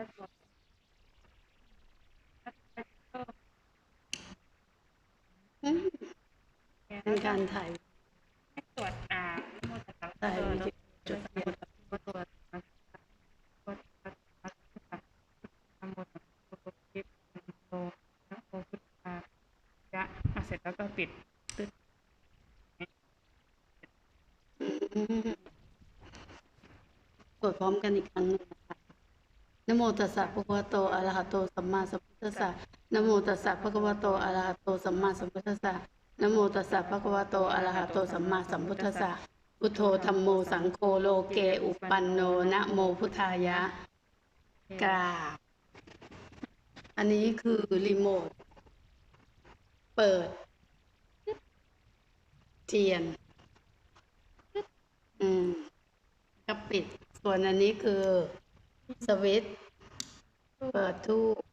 จะสวดอืมเป็นการถ่ายให้สวดอ่าโมตัสสะถ่ายวิดีโดยสมุดตัสสะนะโมตัสสะพุทโธทิพย์นะโมนะโมพุทธายะอะเสร็จแล้วก็ปิดตึ๊ดอืมกดพร้อมกันอีกครั้งนึง นโมตัสสะภะคะวะโตอะระหะโตสัมมาสัมพุทธัสสะนโมตัสสะภะคะวะโตอะระหะโตสัมมาสัมพุทธัสสะนโมตัสสะภะคะวะโตอะระหะโตสัมมาสัมพุทธัสสะพุทโธธัมโมสังโฆโลเกอุปปันโนนะโมพุทธายะกราบอันนี้คือรีโมท เปิด เทียน อืมก็ปิด ส่วนอันนี้คือ สวิตช์เปิดทูป